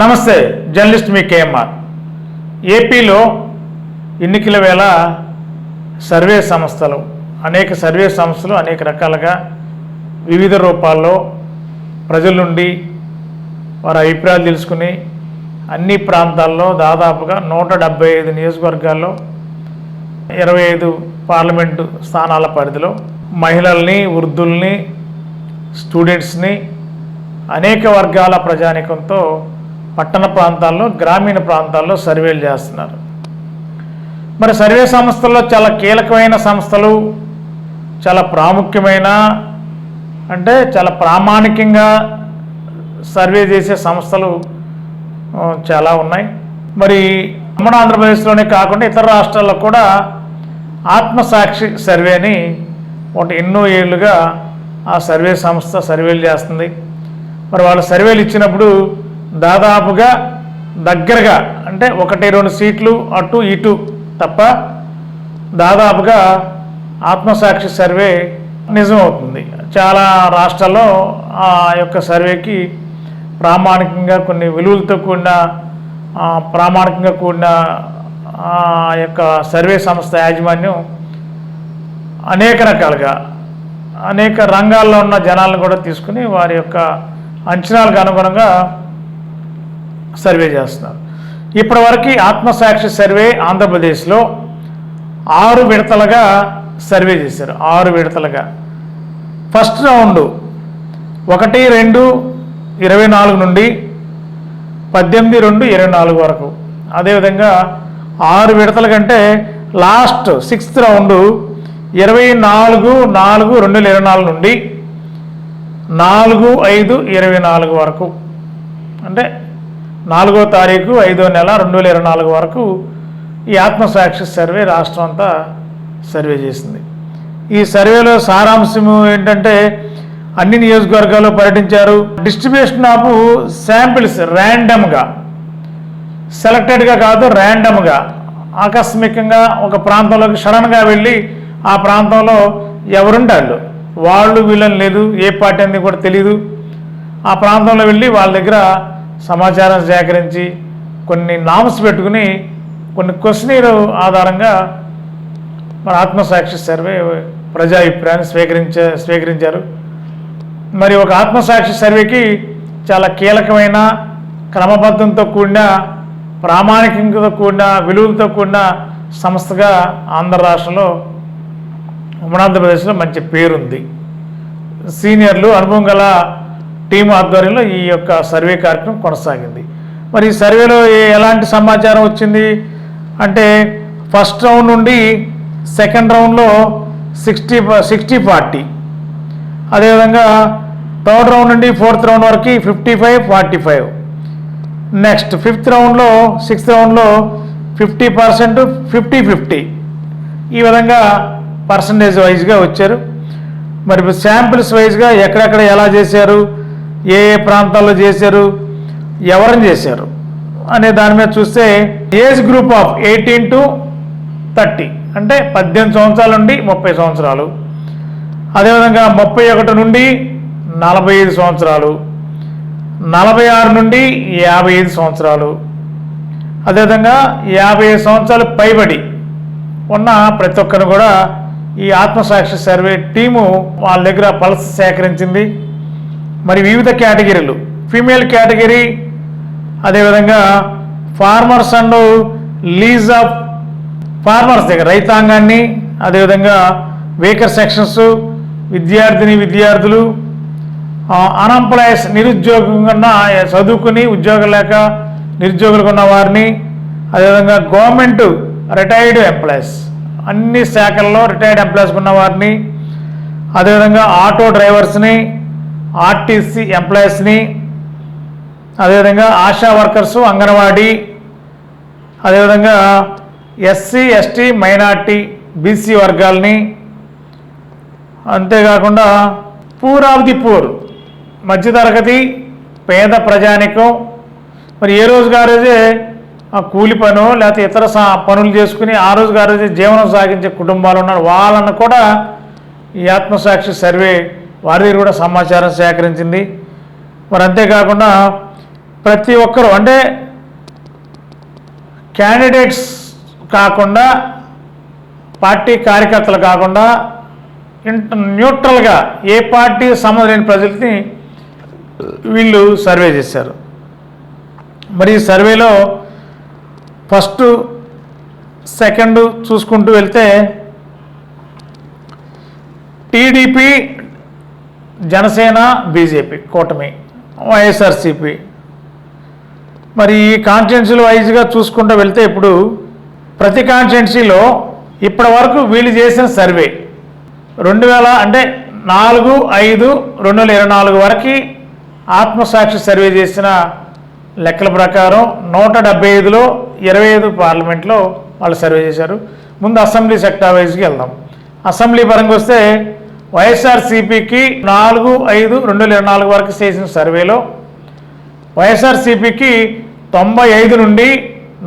నమస్తే జర్నలిస్ట్ మీ కేఎంఆర్. ఏపీలో ఎన్నికల వేళ సర్వే సంస్థలు అనేక సర్వే సంస్థలు అనేక రకాలుగా వివిధ రూపాల్లో ప్రజల నుండి వారి అభిప్రాయాలు తెలుసుకుని అన్ని ప్రాంతాల్లో దాదాపుగా నూట డెబ్బై ఐదు నియోజకవర్గాల్లో ఇరవై ఐదు పార్లమెంటు స్థానాల పరిధిలో మహిళల్ని వృద్ధుల్ని స్టూడెంట్స్ని అనేక వర్గాల ప్రజానికంతో పట్టణ ప్రాంతాల్లో గ్రామీణ ప్రాంతాల్లో సర్వేలు చేస్తున్నారు. మరి సర్వే సంస్థల్లో చాలా కీలకమైన సంస్థలు చాలా ప్రాముఖ్యమైన అంటే చాలా ప్రామాణికంగా సర్వే చేసే సంస్థలు చాలా ఉన్నాయి. మరి మన ఆంధ్రప్రదేశ్లోనే కాకుండా ఇతర రాష్ట్రాల్లో కూడా ఆత్మసాక్షి సర్వేని ఒకటి ఎన్నో ఏళ్ళుగా ఆ సర్వే సంస్థ సర్వేలు చేస్తుంది. మరి వాళ్ళు సర్వేలు ఇచ్చినప్పుడు దాదాపుగా దగ్గరగా అంటే ఒకటి రెండు సీట్లు అటు ఇటు తప్ప దాదాపుగా ఆత్మసాక్షి సర్వే నిజమవుతుంది. చాలా రాష్ట్రాల్లో ఆ యొక్క సర్వేకి ప్రామాణికంగా కొన్ని విలువలతో కూడిన ప్రామాణికంగా కూడిన ఆ యొక్క సర్వే సంస్థ యాజమాన్యం అనేక రకాలుగా అనేక రంగాల్లో ఉన్న జనాలను కూడా తీసుకుని వారి యొక్క అంచనాలకు అనుగుణంగా సర్వే చేస్తున్నారు. ఇప్పటివరకు ఆత్మసాక్షి సర్వే ఆంధ్రప్రదేశ్లో ఆరు విడతలుగా సర్వే చేశారు. ఆరు విడతలుగా. ఫస్ట్ రౌండ్ ఒకటి రెండు ఇరవై నాలుగు నుండి పద్దెనిమిది రెండు ఇరవై నాలుగు వరకు. అదేవిధంగా ఆరు విడతల కంటే లాస్ట్ సిక్స్త్ రౌండ్ ఇరవై నాలుగు నాలుగు రెండు వేల ఇరవై నాలుగు నుండి నాలుగు ఐదు ఇరవై నాలుగు వరకు. అంటే నాలుగో తారీఖు ఐదో నెల రెండు వేల ఇరవై నాలుగు వరకు ఈ ఆత్మసాక్షి సర్వే రాష్ట్రం అంతా సర్వే చేసింది. ఈ సర్వేలో సారాంశం ఏంటంటే అన్ని నియోజకవర్గాల్లో పర్యటించారు. డిస్ట్రిబ్యూషన్ ఆఫ్ శాంపిల్స్ ర్యాండమ్గా సెలెక్టెడ్గా కాదు ర్యాండమ్గా ఆకస్మికంగా ఒక ప్రాంతంలోకి సడన్గా వెళ్ళి ఆ ప్రాంతంలో ఎవరుంటాళ్ళు వాళ్ళు వీళ్ళని లేదు ఏ పార్టీ అనేది కూడా తెలియదు ఆ ప్రాంతంలో వెళ్ళి వాళ్ళ దగ్గర సమాచారం సేకరించి కొన్ని నామ్స్ పెట్టుకుని కొన్ని క్వశ్చనీర్ ఆధారంగా మన ఆత్మసాక్షి సర్వే ప్రజా అభిప్రాయాన్ని స్వీకరించే స్వీకరించారు. మరి ఒక ఆత్మసాక్షి సర్వేకి చాలా కీలకమైన క్రమబద్ధంతో కూడిన ప్రామాణికంతో కూడిన విలువలతో కూడిన సంస్థగా ఆంధ్ర రాష్ట్రంలో ఉమ్మడాంధ్రప్రదేశ్లో మంచి పేరుంది. సీనియర్లు అనుభవం గల టీం ఆధ్వర్యంలో ఈ యొక్క సర్వే కార్యక్రమం కొనసాగింది. మరి ఈ సర్వేలో ఎలాంటి సమాచారం వచ్చింది? అంటే ఫస్ట్ రౌండ్ నుండి సెకండ్ రౌండ్లో సిక్స్టీ సిక్స్టీ ఫార్టీ. అదేవిధంగా థర్డ్ రౌండ్ నుండి ఫోర్త్ రౌండ్ వరకు fifty five forty five. Next fifth రౌండ్లో సిక్స్త్ రౌండ్లో ఫిఫ్టీ పర్సెంట్ ఫిఫ్టీ ఫిఫ్టీ. ఈ విధంగా పర్సంటేజ్ వైజ్గా వచ్చారు. మరి శాంపిల్స్ వైజ్గా ఎక్కడెక్కడ ఎలా చేశారు? ఏ ఏ ప్రాంతాల్లో చేశారు ఎవరిని చేశారు అనే దాని మీద చూస్తే age group of eighteen to thirty అంటే పద్దెనిమిది సంవత్సరాల నుండి ముప్పై సంవత్సరాలు. అదేవిధంగా ముప్పై ఒకటి నుండి నలభై ఐదు సంవత్సరాలు. నలభై ఆరు నుండి యాభై ఐదు సంవత్సరాలు. అదేవిధంగా యాభై ఐదు సంవత్సరాలు పైబడి ఉన్న ప్రతి ఒక్కరు కూడా ఈ ఆత్మసాక్షి సర్వే టీము వాళ్ళ దగ్గర పలస సేకరించింది. మరి వివిధ కేటగిరీలు. ఫీమేల్ కేటగిరీ అదేవిధంగా farmers and lease of farmers దగ్గర రైతాంగాన్ని అదేవిధంగా వేకర్ సెక్షన్స్ విద్యార్థిని విద్యార్థులు అన్ఎంప్లాయీస్ నిరుద్యోగంగా ఉన్న చదువుకుని ఉద్యోగం లేక నిరుద్యోగులకు ఉన్న వారిని అదేవిధంగా గవర్నమెంట్ రిటైర్డ్ ఎంప్లాయీస్ అన్ని శాఖల్లో రిటైర్డ్ ఎంప్లాయీస్ ఉన్న వారిని అదేవిధంగా ఆటో డ్రైవర్స్ని ఆర్టీసీ ఎంప్లాయీస్ని అదేవిధంగా ఆశా వర్కర్సు అంగన్వాడీ అదేవిధంగా ఎస్సీ ఎస్టీ మైనార్టీ బీసీ వర్గాల్ని. అంతేకాకుండా పూర్ ఆఫ్ ది పూర్ మధ్యతరగతి పేద ప్రజానికం. మరి ఏ రోజుగా రోజే ఆ కూలి పను లేకపోతే ఇతర సా పనులు చేసుకుని ఆ రోజుగా రోజే జీవనం సాగించే కుటుంబాలు ఉన్నారు. వాళ్ళను కూడా ఈ ఆత్మసాక్షి సర్వే వారి దగ్గర కూడా సమాచారం సేకరించింది. మరి అంతేకాకుండా ప్రతి ఒక్కరు అంటే క్యాండిడేట్స్ కాకుండా పార్టీ కార్యకర్తలు కాకుండా న్యూట్రల్గా ఏ పార్టీ సంబంధం లేని ప్రజల్ని వీళ్ళు సర్వే చేశారు. మరి ఈ సర్వేలో ఫస్ట్ సెకండ్ చూసుకుంటూ వెళ్తే టీడీపీ జనసేన బీజేపీ కూటమి వైఎస్ఆర్సిపి. మరి ఈ కాన్స్టిట్యున్సీలు వైజ్గా చూసుకుంటూ వెళ్తే ఇప్పుడు ప్రతి కాన్స్టిట్యున్సీలో ఇప్పటి వరకు వీళ్ళు చేసిన సర్వే రెండు వేల అంటే నాలుగు ఐదు రెండు వేల ఇరవై నాలుగు వరకు ఆత్మసాక్షి సర్వే చేసిన లెక్కల ప్రకారం నూట డెబ్బై ఐదులో ఇరవై ఐదు పార్లమెంట్లో వాళ్ళు సర్వే చేశారు. ముందు అసెంబ్లీ సెక్టార్ వైజ్కి వెళ్దాం. అసెంబ్లీ పరంగా వస్తే వైఎస్ఆర్సీపీకి నాలుగు ఐదు రెండు వేల ఇరవై నాలుగు వరకు చేసిన సర్వేలో వైఎస్ఆర్సీపీకి తొంభై ఐదు నుండి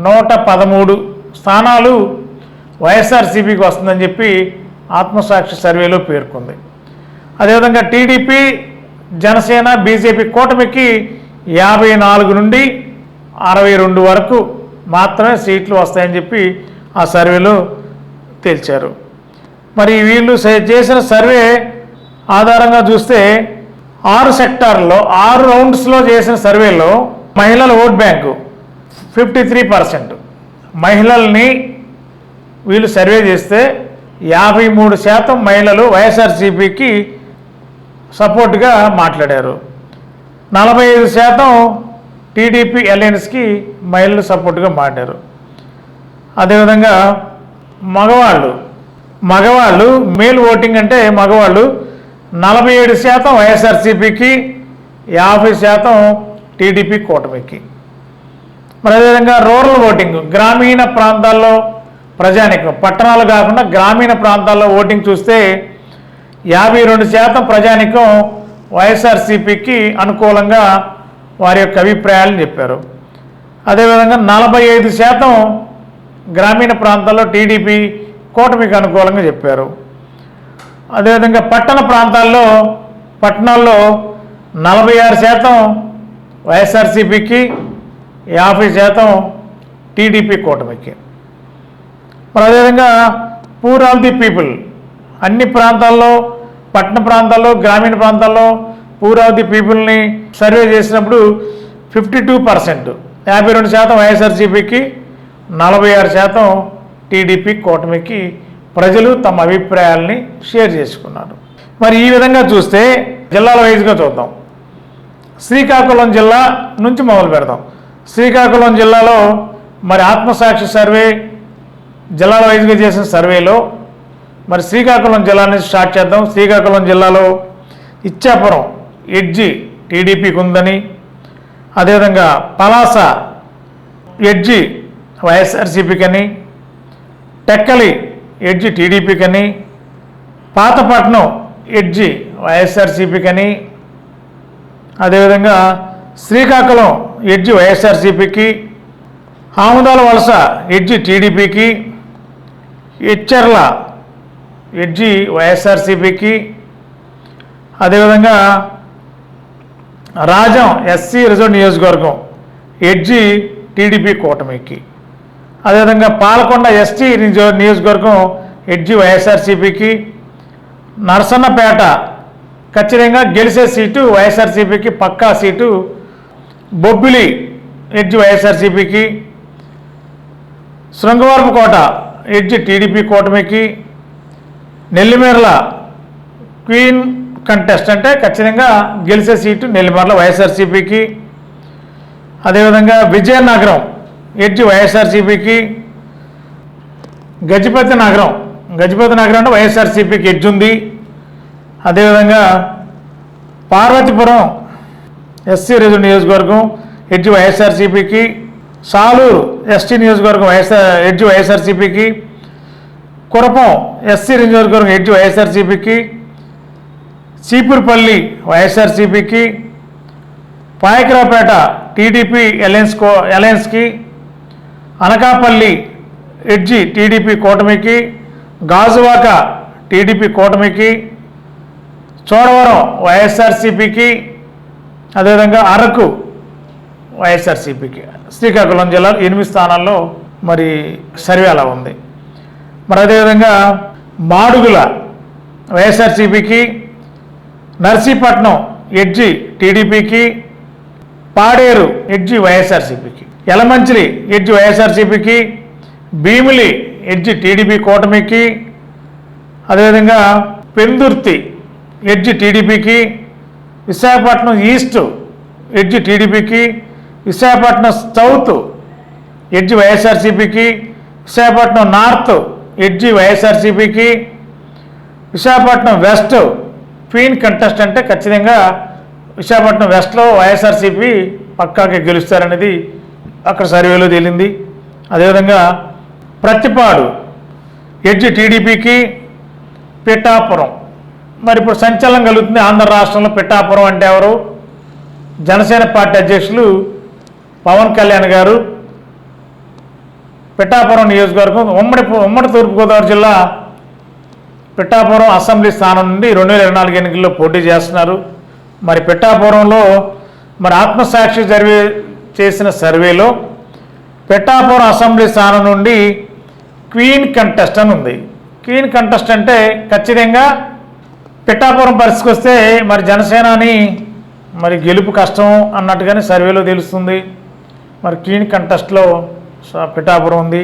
నూట పదమూడు స్థానాలు వైఎస్ఆర్సీపీకి వస్తుందని చెప్పి ఆత్మసాక్షి సర్వేలో పేర్కొంది. అదేవిధంగా టీడీపీ జనసేన బీజేపీ కూటమికి యాభై నాలుగు నుండి అరవై రెండు వరకు మాత్రమే సీట్లు వస్తాయని చెప్పి ఆ సర్వేలో తేల్చారు. మరి వీళ్ళు చేసిన సర్వే ఆధారంగా చూస్తే ఆరు సెక్టార్లో ఆరు రౌండ్స్లో చేసిన సర్వేలో మహిళల vote bank fifty three percent. మహిళల్ని వీళ్ళు సర్వే చేస్తే యాభై మూడు శాతం మహిళలు వైఎస్ఆర్సీపీకి సపోర్ట్గా మాట్లాడారు. నలభై ఐదు శాతం టీడీపీ అలయన్స్కి మహిళలు సపోర్ట్గా మాట్లాడారు. అదేవిధంగా మగవాళ్ళు మగవాళ్ళు మేల్ ఓటింగ్ అంటే మగవాళ్ళు నలభై ఏడు శాతం వైఎస్ఆర్సీపీకి యాభై శాతం టీడీపీ కూటమికి. మరి అదేవిధంగా రూరల్ ఓటింగ్ గ్రామీణ ప్రాంతాల్లో ప్రజానికం పట్టణాలు కాకుండా గ్రామీణ ప్రాంతాల్లో ఓటింగ్ చూస్తే యాభై రెండు శాతం ప్రజానికం వైఎస్ఆర్సీపీకి అనుకూలంగా వారి యొక్క అభిప్రాయాలను చెప్పారు. అదేవిధంగా నలభై ఐదు శాతం గ్రామీణ ప్రాంతాల్లో టీడీపీ కూటమికి అనుకూలంగా చెప్పారు. అదేవిధంగా పట్టణ ప్రాంతాల్లో పట్టణాల్లో నలభై ఆరు శాతం వైఎస్ఆర్సీపీకి యాభై శాతం టీడీపీ కూటమికి. మరి అదేవిధంగా పూర్ ఆఫ్ ది పీపుల్ అన్ని ప్రాంతాల్లో పట్టణ ప్రాంతాల్లో గ్రామీణ ప్రాంతాల్లో పూర్ ఆఫ్ ది పీపుల్ని సర్వే చేసినప్పుడు ఫిఫ్టీ టూ పర్సెంట్ యాభై రెండు శాతం వైఎస్ఆర్సీపీకి నలభై ఆరు శాతం టీడీపీ కూటమికి ప్రజలు తమ అభిప్రాయాల్ని షేర్ చేసుకున్నారు. మరి ఈ విధంగా చూస్తే జిల్లాల వైజ్గా చూద్దాం. శ్రీకాకుళం జిల్లా నుంచి మొదలు పెడదాం. శ్రీకాకుళం జిల్లాలో మరి ఆత్మసాక్షి సర్వే జిల్లాల వైజ్గా చేసిన సర్వేలో మరి శ్రీకాకుళం జిల్లా నుంచి స్టార్ట్ చేద్దాం. శ్రీకాకుళం జిల్లాలో ఇచ్చాపురం ఎడ్జి టీడీపీకి ఉందని అదేవిధంగా పలాస ఎడ్జి వైఎస్ఆర్సీపీకి అని టెక్కలి ఎడ్జి టీడీపీకని పాతపట్నం ఎడ్జి వైఎస్ఆర్సీపీకని అదేవిధంగా శ్రీకాకుళం ఎడ్జి వైఎస్ఆర్సీపీకి ఆముదాల వలస ఎడ్జి టీడీపీకి ఎచ్చర్ల ఎడ్జి వైఎస్ఆర్సీపీకి అదేవిధంగా రాజం ఎస్సీ రిజర్వ్ నియోజకవర్గం ఎడ్జి టీడీపీ కూటమికి. అదేవిధంగా పాలకొండ ఎస్టీ నిజో- నియోజకవర్గం హెడ్జి వైఎస్ఆర్సీపీకి నరసన్నపేట ఖచ్చితంగా గెలిచే సీటు వైఎస్ఆర్సీపీకి పక్కా సీటు బొబ్బిలి హెడ్జి వైఎస్ఆర్సీపీకి శృంగవరపుకోట హెడ్జి టీడీపీ కూటమికి నెల్లిమేరల క్వీన్ కంటెస్ట్ అంటే ఖచ్చితంగా గెలిచే సీటు నెల్లిమర్ల వైఎస్ఆర్సీపీకి. అదేవిధంగా విజయనగరం ఎడ్జి వైఎస్ఆర్సీపీకి గజపతి నగరం. గజపతి నగరం అంటే వైఎస్ఆర్సీపీకి ఎడ్జ్ ఉంది. అదేవిధంగా పార్వతీపురం ఎస్సీ రిజర్వ్ నియోజకవర్గం ఎడ్జి వైఎస్ఆర్సీపీకి సాలూరు ఎస్టీ నియోజకవర్గం వైఎస్ఆర్ ఎడ్జి వైఎస్ఆర్సీపీకి కురపం ఎస్సీ నియోజకవర్గం ఎడ్జి వైఎస్ఆర్సీపీకి చీపురుపల్లి వైఎస్ఆర్సీపీకి పాయకరావుపేట టీడీపీ అలయన్స్ కో అలయన్స్కి అనకాపల్లి ఎడ్జి టీడీపీ కూటమికి గాజువాక టీడీపీ కూటమికి చోడవరం వైఎస్ఆర్సీపీకి అదేవిధంగా అరకు వైఎస్ఆర్సీపీకి. శ్రీకాకుళం జిల్లా ఎనిమిది స్థానాల్లో మరి సర్వే అలా ఉంది. మరి అదేవిధంగా మాడుగుల వైఎస్ఆర్సీపీకి నర్సీపట్నం ఎడ్జి టీడీపీకి పాడేరు ఎడ్జి వైఎస్ఆర్సీపీకి. యలమంచిలి ఎడ్జి వైఎస్ఆర్సీపీకి భీమిలి ఎడ్జి టీడీపీ కూటమికి అదేవిధంగా పెందుర్తి ఎడ్జి టీడీపీకి విశాఖపట్నం ఈస్ట్ ఎడ్జి టీడీపీకి విశాఖపట్నం సౌత్ ఎడ్జి వైఎస్ఆర్సీపీకి విశాఖపట్నం నార్త్ ఎడ్జి వైఎస్ఆర్సీపీకి విశాఖపట్నం వెస్ట్ క్వీన్ కంటెస్ట్ అంటే ఖచ్చితంగా విశాఖపట్నం వెస్ట్లో వైఎస్ఆర్సీపీ పక్కాగా గెలుస్తారనేది అక్కడ సర్వేలో తేలింది. అదేవిధంగా ప్రతిపాడు ఎడ్జ్ టీడీపీకి పిఠాపురం. మరి ఇప్పుడు సంచలనం కలుగుతుంది ఆంధ్ర రాష్ట్రంలో పిఠాపురం అంటే ఎవరు? జనసేన పార్టీ అధ్యక్షులు పవన్ కళ్యాణ్ గారు. పిఠాపురం నియోజకవర్గం ఉమ్మడి ఉమ్మడి తూర్పుగోదావరి జిల్లా పిఠాపురం అసెంబ్లీ స్థానం నుండి రెండు వేల ఇరవై నాలుగు ఎన్నికల్లో పోటీ చేస్తున్నారు. మరి పిఠాపురంలో మరి ఆత్మసాక్షి జరిగే చేసిన సర్వేలో పిఠాపురం అసెంబ్లీ స్థానం నుండి క్వీన్ కంటెస్ట్ అని ఉంది. క్వీన్ కంటెస్ట్ అంటే ఖచ్చితంగా పిఠాపురం పరిస్థితికి వస్తే మరి జనసేనాని మరి గెలుపు కష్టం అన్నట్టుగానే సర్వేలో తెలుస్తుంది. మరి క్వీన్ కంటెస్ట్లో పిట్టాపురం పిఠాపురం ఉంది.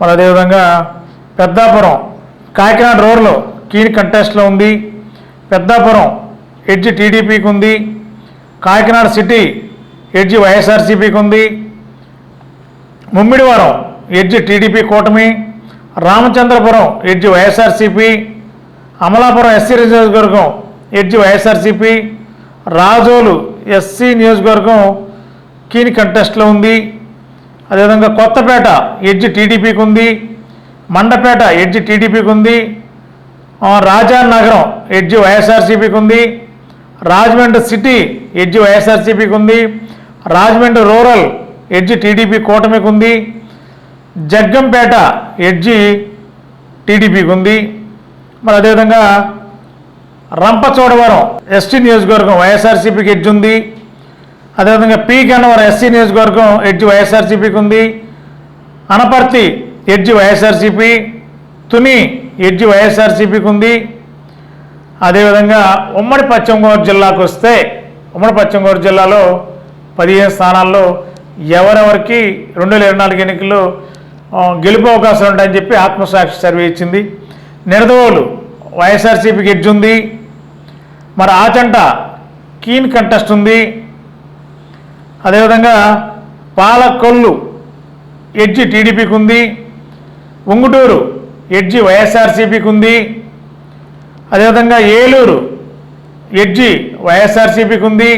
మరి అదేవిధంగా పెద్దాపురం కాకినాడ రోడ్లో క్వీన్ కంటెస్ట్లో ఉంది. పెద్దాపురం ఎడ్జ్ టీడీపీకి ఉంది. కాకినాడ సిటీ ఎడ్జి వైఎస్ఆర్సీపీకి ఉంది ముమ్మిడివరం ఎడ్జి టీడీపీ కూటమి Ramachandrapuram edge YSRCP Amalapuram SC నియోజకవర్గం ఎడ్జి వైఎస్ఆర్సీపీ రాజోలు ఎస్సీ నియోజకవర్గం కీని కంటెస్ట్లో ఉంది. అదేవిధంగా కొత్తపేట ఎడ్జి టీడీపీకి ఉంది మండపేట ఎడ్జి టీడీపీకి ఉంది రాజానగరం ఎడ్జి వైఎస్ఆర్సీపీకి ఉంది రాజమండ్రి సిటీ ఎడ్జి వైఎస్ఆర్సీపీకి ఉంది రాజమండ్రి రూరల్ ఎడ్జి టీడీపీ కూటమికి ఉంది జగ్గంపేట ఎడ్జి టీడీపీకి ఉంది మరి అదేవిధంగా రంపచోడవరం ఎస్టీ నియోజకవర్గం వైఎస్ఆర్సీపీకి ఎడ్జ్ ఉంది. అదేవిధంగా పి గన్నవరం ఎస్సీ నియోజకవర్గం ఎడ్జి వైఎస్ఆర్సీపీకి ఉంది Anaparthi edge YSRCP Tuni edge వైఎస్ఆర్సీపీకి ఉంది అదేవిధంగా ఉమ్మడి పశ్చిమ గోదావరి జిల్లాకు వస్తే ఉమ్మడి పశ్చిమ గోదావరి జిల్లాలో పదిహేను స్థానాల్లో ఎవరెవరికి రెండు వేల ఇరవై నాలుగు ఎన్నికల్లో గెలుపు అవకాశాలు ఉంటాయని చెప్పి ఆత్మసాక్షి సర్వే ఇచ్చింది. నిడదవోలు వైఎస్ఆర్సీపీకి ఎడ్జ్ ఉంది. మరి ఆచంట కీన్ కంటెస్ట్ ఉంది. అదేవిధంగా పాలకొల్లు ఎడ్జి టీడీపీకి ఉంది. ఉంగుటూరు ఎడ్జి వైఎస్ఆర్సీపీకి ఉంది. అదేవిధంగా ఏలూరు ఎడ్జి వైఎస్ఆర్సీపీకి ఉంది.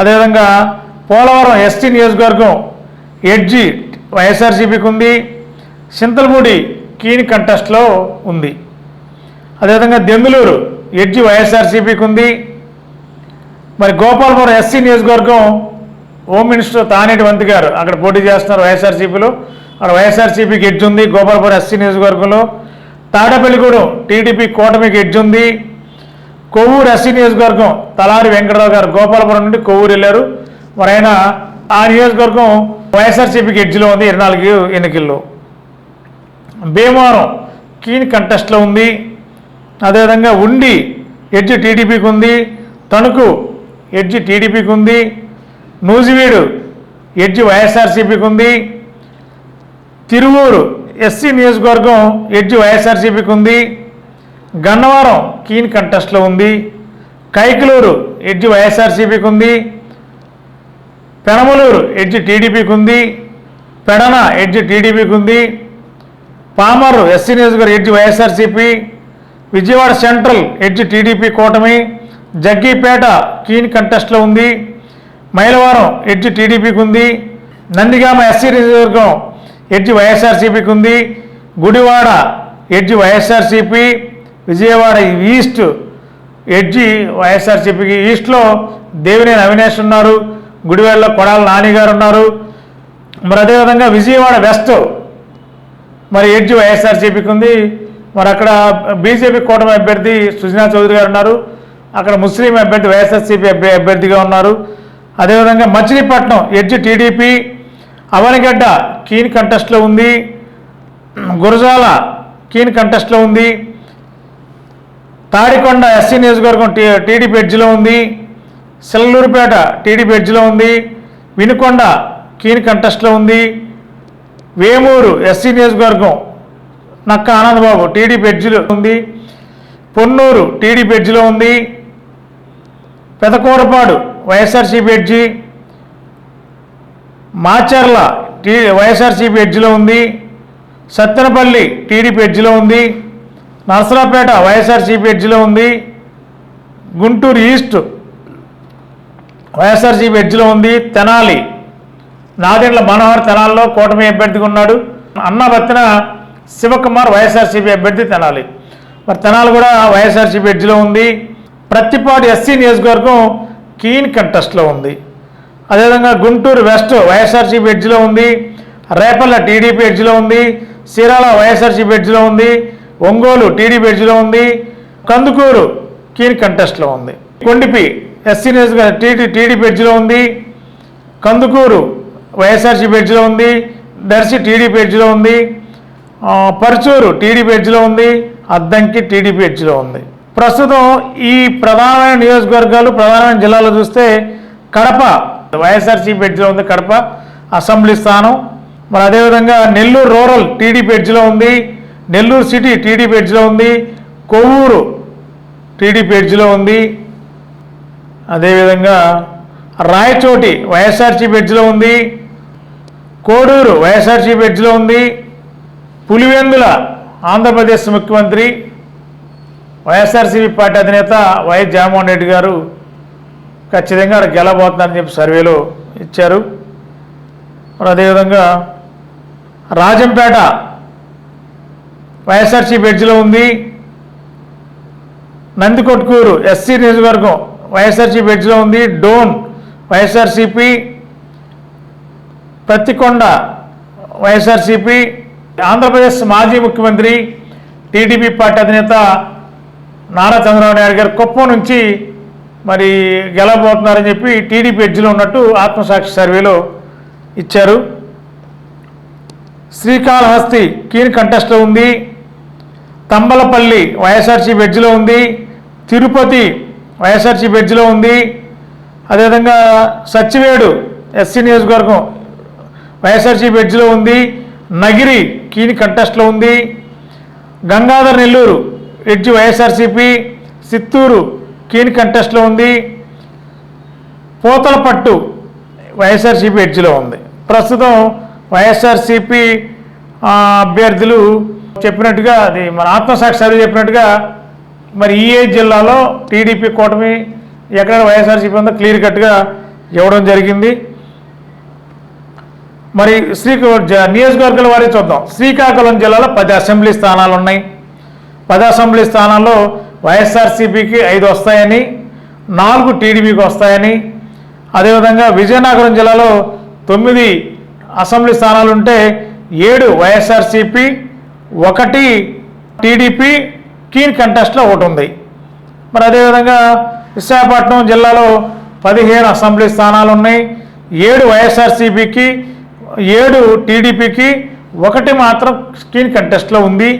అదేవిధంగా పోలవరం ఎస్టీ నియోజకవర్గం ఎడ్జి వైఎస్ఆర్సీపీకి ఉంది చింతలపూడి కీని కంటెస్ట్లో ఉంది. అదేవిధంగా దెందులూరు ఎడ్జి వైఎస్ఆర్సీపీకి ఉంది మరి గోపాలపురం ఎస్సీ నియోజకవర్గం హోమ్ మినిస్టర్ తానేటి వంతి గారు అక్కడ పోటీ చేస్తున్నారు వైఎస్ఆర్సీపీలో. అక్కడ వైఎస్ఆర్సీపీకి ఎడ్జ్ ఉంది గోపాలపురం ఎస్సీ నియోజకవర్గంలో. తాడపల్లిగూడెం టీడీపీ కూటమికి ఎడ్జ్ ఉంది కొవ్వూరు ఎస్సీ నియోజకవర్గం తలారి వెంకటరావు గారు గోపాలపురం నుండి కొవ్వూరు వెళ్ళారు. మరి ఆయన ఆ నియోజకవర్గం వైఎస్ఆర్సీపీకి ఎడ్జ్లో ఉంది ఇరవై నాలుగు ఎన్నికల్లో. భీమవరం కీన్ కంటెస్ట్లో ఉంది. అదేవిధంగా ఉండి ఎడ్జి టీడీపీకి ఉంది. తణుకు ఎడ్జి టీడీపీకి ఉంది. నూజివీడు ఎడ్జి వైఎస్ఆర్సీపీకి ఉంది. తిరువూరు ఎస్సీ నియోజకవర్గం ఎడ్జి వైఎస్ఆర్సీపీకి ఉంది. గన్నవరం కీన్ కంటెస్ట్లో ఉంది. కైకలూరు ఎడ్జి వైఎస్ఆర్సీపీకి ఉంది పెనమలూరు ఎడ్జి టీడీపీకి ఉంది పెడన ఎడ్జి టీడీపీకి ఉంది పామరు ఎస్సీ నియోజకవర్గ edge YSRCP. Vijayawada central edge TDP కూటమి. జగ్గీపేట కీన్ కంటెస్ట్లో ఉంది. మైలవరం ఎడ్జి టీడీపీకి ఉంది నందిగామ ఎస్సీ నియోజకవర్గం ఎడ్జి వైఎస్ఆర్సీపీకి ఉంది Gudivada edge YSRCP. Vijayawada east edge వైఎస్ఆర్సీపీకి ఈస్ట్లో దేవినేని అవినేష్ ఉన్నారు గుడివాడలో కొడాల నాని గారు ఉన్నారు మరి అదేవిధంగా విజయవాడ వెస్ట్ మరి ఎడ్జ్ వైఎస్ఆర్సీపీకి ఉంది మరి అక్కడ బీజేపీ కూటమి అభ్యర్థి సుజనా చౌదరి గారు ఉన్నారు అక్కడ ముస్లిం అభ్యర్థి వైఎస్ఆర్సీపీ అభ్య- అభ్యర్థిగా ఉన్నారు. అదేవిధంగా Machilipatnam edge TDP Avanigadda keen కంటెస్ట్లో ఉంది. గురజాల కీన్ కంటెస్ట్లో ఉంది. తాడికొండ ఎస్సీ నియోజకవర్గం టీ టీడీపీ ఎడ్జ్లో ఉంది. సెల్లూరుపేట టీడీపీ ఎడ్జ్లో ఉంది. వినుకొండ కీన్ కంటెస్ట్లో ఉంది. వేమూరు ఎస్సీ నియోజకవర్గం నక్క ఆనందబాబు టీడీపీ ఎడ్జ్లో ఉంది. పొన్నూరు టీడీపీ ఎడ్జ్లో ఉంది. Pedakurapadu YSRCP edge. Macherla T YSRCP ఎడ్జ్లో ఉంది. సత్తెనపల్లి టీడీపీ ఎడ్జ్లో ఉంది. నర్సరాపేట వైఎస్ఆర్సీపీ ఎడ్జ్లో ఉంది. గుంటూరు ఈస్ట్ వైఎస్ఆర్సీపీ ఎడ్జ్లో ఉంది. తెనాలి నాదెండ్ల మనోహర్ తెనాల్లో కూటమి అభ్యర్థిగా ఉన్నాడు. అన్న బత్తిన శివకుమార్ వైఎస్ఆర్సీపీ అభ్యర్థి తెనాలి. మరి తెనాలి కూడా వైఎస్ఆర్సీపీ ఎడ్జ్లో ఉంది. ప్రతిపాటి ఎస్సీ నియోజకవర్గం కీన్ కంటెస్ట్లో ఉంది. అదేవిధంగా గుంటూరు వెస్ట్ వైఎస్ఆర్సీపీ ఎడ్జ్లో ఉంది. రేపల్ల టీడీపీ ఎడ్జ్లో ఉంది. చీరాల వైఎస్ఆర్సీపీ ఎడ్జ్లో ఉంది. ఒంగోలు టీడీపీ ఎడ్జ్లో ఉంది కందుకూరు కీన్ కంటెస్ట్లో ఉంది. కొండిపి ఎస్సీ నియోజకవర్గం టీడీ టీడీపీ ఎడ్జ్లో ఉంది కందుకూరు వైఎస్ఆర్సీపీ ఎడ్జ్లో ఉంది దర్శి టీడీపీ ఎడ్జ్లో ఉంది పరుచూరు టీడీపీ ఎడ్జ్లో ఉంది అద్దంకి టీడీపీ ఎడ్జ్లో ఉంది. ప్రస్తుతం ఈ ప్రధానమైన నియోజకవర్గాలు ప్రధానమైన జిల్లాలో చూస్తే కడప వైఎస్ఆర్సీపీ ఎడ్జ్లో ఉంది కడప అసెంబ్లీ స్థానం. మరి అదేవిధంగా నెల్లూరు రూరల్ టీడీపీ ఎడ్జ్లో ఉంది నెల్లూరు సిటీ టీడీపీ ఎడ్జ్లో ఉంది కొవ్వూరు టీడీపీ ఎడ్జ్లో ఉంది. అదేవిధంగా రాయచోటి వైఎస్ఆర్సీపీ ఎడ్జ్లో ఉంది కోడూరు వైఎస్ఆర్సీపీ ఎడ్జ్లో ఉంది పులివెందుల ఆంధ్రప్రదేశ్ ముఖ్యమంత్రి వైఎస్ఆర్సీపీ పార్టీ అధినేత వైఎస్ జగన్మోహన్ రెడ్డి గారు ఖచ్చితంగా అక్కడ గెలబోతున్నారని చెప్పి సర్వేలో ఇచ్చారు. అదేవిధంగా రాజంపేట వైఎస్ఆర్సీపీ ఎడ్జ్లో ఉంది. నందికొట్కూరు ఎస్సీ నియోజకవర్గం వైఎస్ఆర్సీపీ ఎడ్జ్లో ఉంది. డోన్ వైఎస్ఆర్సీపీ ప్రతికొండ వైఎస్ఆర్సీపీ ఆంధ్రప్రదేశ్ మాజీ ముఖ్యమంత్రి టీడీపీ పార్టీ అధినేత నారా చంద్రబాబు నాయుడు గారు కుప్పం నుంచి మరి గెలవబోతున్నారని చెప్పి టీడీపీ ఎడ్జిలో ఉన్నట్టు ఆత్మసాక్షి సర్వేలో ఇచ్చారు. శ్రీకాళహస్తి కీన్ కంటెస్ట్లో ఉంది. తంబలపల్లి వైఎస్ఆర్సీ వెజ్లో ఉంది. తిరుపతి వైఎస్ఆర్సీ వెజ్లో ఉంది. అదేవిధంగా సచ్చివేడు ఎస్సీ నియోజకవర్గం వైఎస్ఆర్సీ వెజ్లో ఉంది. నగిరి కీని కంటెస్ట్లో ఉంది. Gangadhara Nellore edge YSRCP Chittoor keen కంటెస్ట్లో ఉంది. పోతలపట్టు వైఎస్ఆర్సీపీ ఎడ్జ్లో ఉంది. ప్రస్తుతం వైఎస్ఆర్సీపీ అభ్యర్థులు చెప్పినట్టుగా అది మన ఆత్మసాక్షి చెప్పినట్టుగా మరి ఈ జిల్లాలో టీడీపీ కూటమి ఎక్కడ వైఎస్ఆర్సీపీ ఉందో క్లియర్ కట్గా ఇవ్వడం జరిగింది. మరి శ్రీ జ- నియోజకవర్గాల వారి చూద్దాం. శ్రీకాకుళం జిల్లాలో పది అసెంబ్లీ స్థానాలు ఉన్నాయి. పది అసెంబ్లీ స్థానాల్లో వైఎస్ఆర్సీపీకి ఐదు వస్తాయని నాలుగు టీడీపీకి వస్తాయని అదేవిధంగా విజయనగరం జిల్లాలో తొమ్మిది అసెంబ్లీ స్థానాలు ఉంటే ఏడు వైఎస్ఆర్సీపీ ఒకటి టీడీపీ కీన్ కంటెస్ట్లో ఒకటి ఉంది మరి అదేవిధంగా విశాఖపట్నం జిల్లాలో పదిహేను అసెంబ్లీ స్థానాలు ఉన్నాయి ఏడు వైఎస్ఆర్సీపీకి ఏడు టీడీపీకి ఒకటి మాత్రం స్కీన్ కంటెస్ట్లో ఉంది.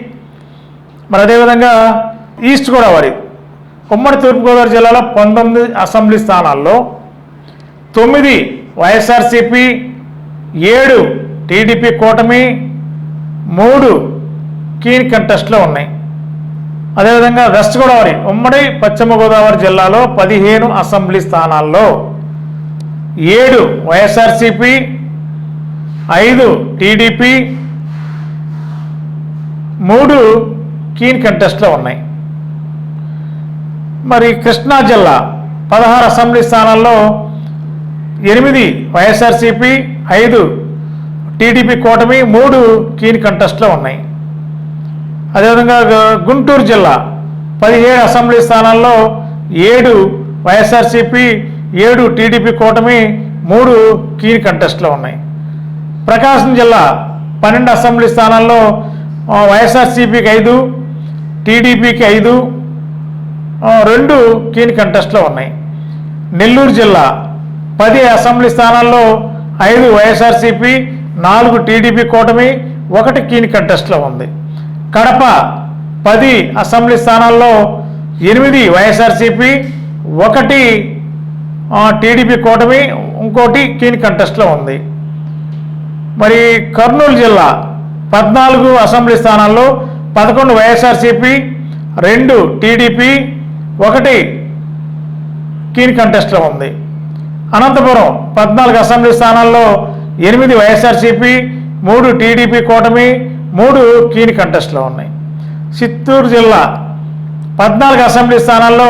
మరి అదేవిధంగా ఈస్ట్ గోదావరి ఉమ్మడి తూర్పుగోదావరి జిల్లాలో పంతొమ్మిది అసెంబ్లీ స్థానాల్లో తొమ్మిది వైఎస్ఆర్సీపీ ఏడు టీడీపీ కూటమి మూడు కీన్ కంటెస్ట్లో ఉన్నాయి. అదేవిధంగా వెస్ట్ గోదావరి ఉమ్మడి పశ్చిమ గోదావరి జిల్లాలో పదిహేను అసెంబ్లీ స్థానాల్లో ఏడు వైఎస్ఆర్సీపీ ఐదు టీడీపీ మూడు కీన్ కంటెస్ట్లో ఉన్నాయి. మరి కృష్ణా జిల్లా పదహారు అసెంబ్లీ స్థానాల్లో ఎనిమిది వైఎస్ఆర్సీపీ ఐదు టీడీపీ కూటమి మూడు కీన్ కంటెస్ట్లో ఉన్నాయి. అదేవిధంగా గుంటూరు జిల్లా పదిహేడు అసెంబ్లీ స్థానాల్లో ఏడు వైఎస్ఆర్సీపీ ఏడు టీడీపీ కూటమి మూడు కీ కంటెస్ట్లో ఉన్నాయి. ప్రకాశం జిల్లా పన్నెండు అసెంబ్లీ స్థానాల్లో వైఎస్ఆర్సిపికి వైఎస్ఆర్సీపీకి ఐదు టీడీపీకి ఐదు రెండు కీన్ కంటెస్ట్లో ఉన్నాయి. నెల్లూరు జిల్లా పది అసెంబ్లీ స్థానాల్లో ఐదు వైఎస్ఆర్సీపీ నాలుగు టీడీపీ కూటమి ఒకటి కీని కంటెస్ట్లో ఉంది. కడప పది అసెంబ్లీ స్థానాల్లో ఎనిమిది వైఎస్ఆర్సీపీ ఒకటి టీడీపీ కూటమి ఇంకోటి కీని కంటెస్ట్లో ఉంది. మరి కర్నూలు జిల్లా పద్నాలుగు అసెంబ్లీ స్థానాల్లో పదకొండు వైఎస్ఆర్సీపీ రెండు టీడీపీ ఒకటి కీన్ కంటెస్ట్లో ఉంది. అనంతపురం పద్నాలుగు అసెంబ్లీ స్థానాల్లో ఎనిమిది వైఎస్ఆర్సీపీ మూడు టీడీపీ కూటమి మూడు కీని కంటెస్ట్లో ఉన్నాయి. చిత్తూరు జిల్లా పద్నాలుగు అసెంబ్లీ స్థానాల్లో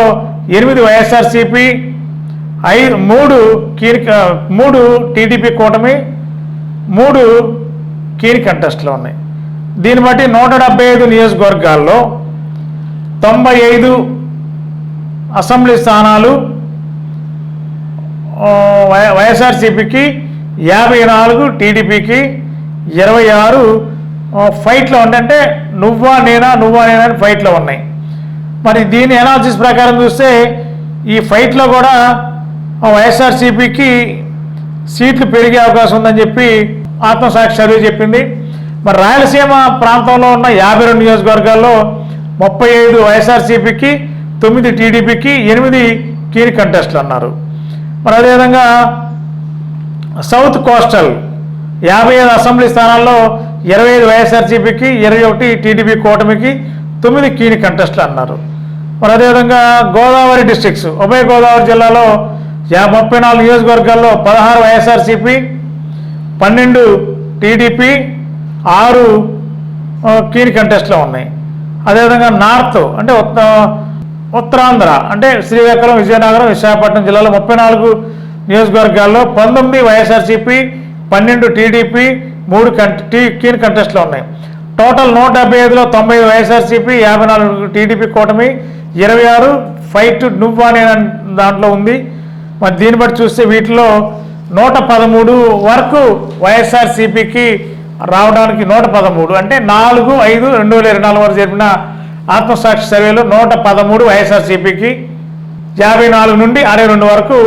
ఎనిమిది వైఎస్ఆర్సీపీ ఐదు మూడు కీని మూడు టీడీపీ కూటమి మూడు కీని కంటెస్ట్లు ఉన్నాయి. దీన్ని బట్టి నూట డెబ్బై ఐదు నియోజకవర్గాల్లో తొంభై ఐదు అసెంబ్లీ స్థానాలు వై- వైఎస్ఆర్సీపీకి యాభై నాలుగు టీడీపీకి ఇరవై ఆరు ఫైట్లో ఉందంటే నువ్వా నేనా నువ్వా నేనా అని ఫైట్లో ఉన్నాయి. మరి దీని ఎనాలిసిస్ ప్రకారం చూస్తే ఈ ఫైట్లో కూడా వైఎస్ఆర్సీపీకి సీట్లు పెరిగే అవకాశం ఉందని చెప్పి ఆత్మసాక్షి సర్వే చెప్పింది. మరి రాయలసీమ ప్రాంతంలో ఉన్న యాభై రెండు నియోజకవర్గాల్లో ముప్పై ఐదు వైఎస్ఆర్సీపీకి తొమ్మిది టీడీపీకి ఎనిమిది కీని కంటెస్ట్లు అన్నారు. మరి అదేవిధంగా సౌత్ కోస్టల్ యాభై ఐదు అసెంబ్లీ స్థానాల్లో ఇరవై ఐదు వైఎస్ఆర్సీపీకి ఇరవై ఒకటి టీడీపీ కూటమికి తొమ్మిది కీని కంటెస్ట్లు అన్నారు. మరి అదేవిధంగా గోదావరి డిస్ట్రిక్ట్స్ ఉభయ గోదావరి జిల్లాలో యా ముప్పై నాలుగు నియోజకవర్గాల్లో పదహారు వైఎస్ఆర్సీపీ పన్నెండు టీడీపీ ఆరు కీని కంటెస్ట్లో ఉన్నాయి. అదేవిధంగా నార్త్ అంటే ఉత్త ఉత్తరాంధ్ర అంటే శ్రీకాకుళం విజయనగరం విశాఖపట్నం జిల్లాలో ముప్పై నాలుగు నియోజకవర్గాల్లో పంతొమ్మిది వైఎస్ఆర్సీపీ పన్నెండు టీడీపీ మూడు కంట టీ కీని కంటెస్ట్లో ఉన్నాయి. టోటల్ నూట డెబ్బై ఐదులో తొంభై ఐదు వైఎస్ఆర్సీపీ యాభై నాలుగు టీడీపీ కూటమి ఇరవై ఆరు ఫైట్ నువ్వు అనే దాంట్లో ఉంది. మరి దీన్ని బట్టి చూస్తే వీటిలో నూట పదమూడు వరకు వైఎస్ఆర్సీపీకి రావడానికి నూట పదమూడు అంటే నాలుగు ఐదు రెండు వేల ఇరవై నాలుగు వరకు జరిపిన ఆత్మసాక్షి సర్వేలో నూట పదమూడు వైఎస్ఆర్సీపీకి యాభై నాలుగు నుండి అరవై రెండు వరకు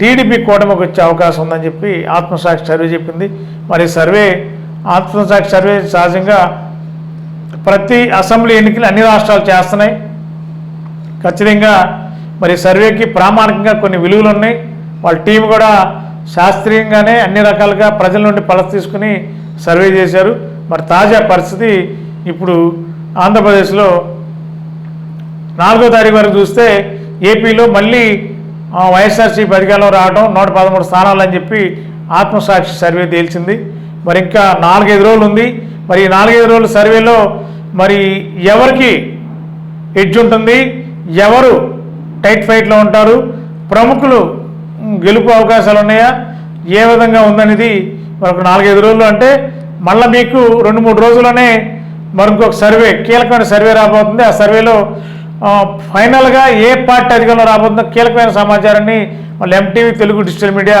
టీడీపీ కూటమికి వచ్చే అవకాశం ఉందని చెప్పి ఆత్మసాక్షి సర్వే చెప్పింది. మరి సర్వే ఆత్మసాక్షి సర్వే సహజంగా ప్రతి అసెంబ్లీ ఎన్నికలు అన్ని రాష్ట్రాలు చేస్తున్నాయి. ఖచ్చితంగా మరి సర్వేకి ప్రామాణికంగా కొన్ని విలువలు ఉన్నాయి. వాళ్ళ టీం కూడా శాస్త్రీయంగానే అన్ని రకాలుగా ప్రజల నుండి పలస తీసుకుని సర్వే చేశారు. మరి తాజా పరిస్థితి ఇప్పుడు ఆంధ్రప్రదేశ్లో నాలుగో తారీఖు వరకు చూస్తే ఏపీలో మళ్ళీ వైఎస్ఆర్సీపీ అధికారంలో రావడం నూట పదమూడు స్థానాలు అని చెప్పి ఆత్మసాక్షి సర్వే తేల్చింది. మరి ఇంకా నాలుగైదు రోజులు ఉంది. మరి ఈ నాలుగైదు రోజుల సర్వేలో మరి ఎవరికి ఎడ్జ్ ఉంటుంది? ఎవరు టైట్ ఫైట్లో ఉంటారు? ప్రముఖులు గెలుపు అవకాశాలు ఉన్నాయా? ఏ విధంగా ఉందనేది మరొక నాలుగైదు రోజులు అంటే మళ్ళీ మీకు రెండు మూడు రోజుల్లోనే మరొక సర్వే కీలకమైన సర్వే రాబోతుంది. ఆ సర్వేలో ఫైనల్గా ఏ పార్టీ అధికారంలో రాబోతుందో కీలకమైన సమాచారాన్ని మళ్ళీ ఎంటీవీ తెలుగు డిజిటల్ మీడియా